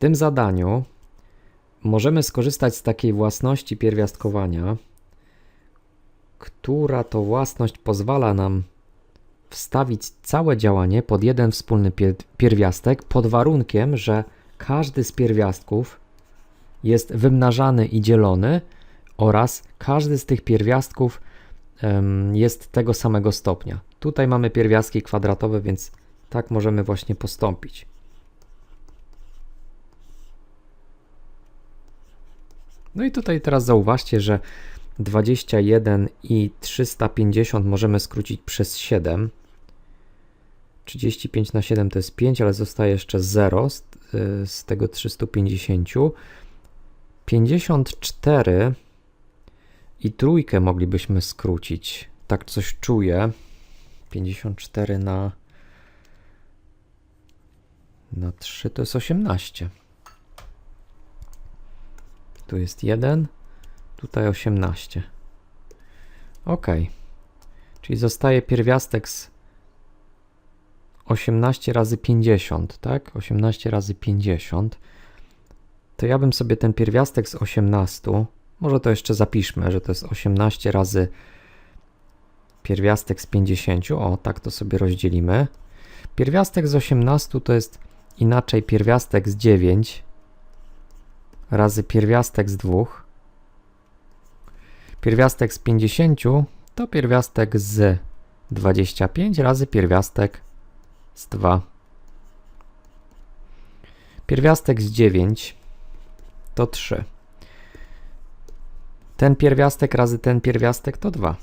tym zadaniu możemy skorzystać z takiej własności pierwiastkowania, która to własność pozwala nam wstawić całe działanie pod jeden wspólny pier- pierwiastek pod warunkiem, że każdy z pierwiastków jest wymnażany i dzielony oraz każdy z tych pierwiastków jest tego samego stopnia. Tutaj mamy pierwiastki kwadratowe, więc tak możemy właśnie postąpić. No i tutaj teraz zauważcie, że 21 i 350 możemy skrócić przez 7. 35 na 7 to jest 5, ale zostaje jeszcze 0 z, y, z tego 350. 54 i trójkę moglibyśmy skrócić. Tak coś czuję. 54 na na 3 to jest 18. Tu jest 1, tutaj 18. Ok. Czyli zostaje pierwiastek z 18 razy 50, tak? 18 razy 50. To ja bym sobie ten pierwiastek z 18, może to jeszcze zapiszmy, że to jest 18 razy pierwiastek z 50. O, tak to sobie rozdzielimy. Pierwiastek z 18 to jest inaczej pierwiastek z 9 razy pierwiastek z 2. Pierwiastek z 50 to pierwiastek z 25 razy pierwiastek z 2. Pierwiastek z 9 to 3. Ten pierwiastek razy ten pierwiastek to 2.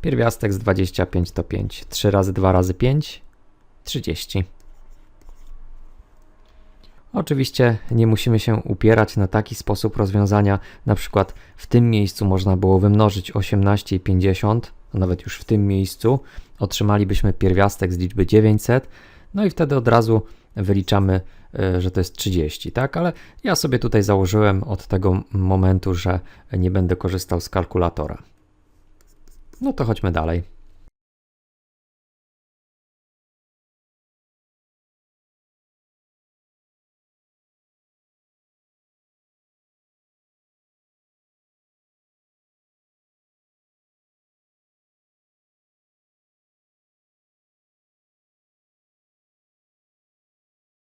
Pierwiastek z 25 to 5. 3 razy 2 razy 5 30. Oczywiście nie musimy się upierać na taki sposób rozwiązania. Na przykład w tym miejscu można było wymnożyć 18 i 50, a nawet już w tym miejscu otrzymalibyśmy pierwiastek z liczby 900, no i wtedy od razu wyliczamy, y, że to jest 30, tak? Ale ja sobie tutaj założyłem od tego momentu, że nie będę korzystał z kalkulatora. No to chodźmy dalej.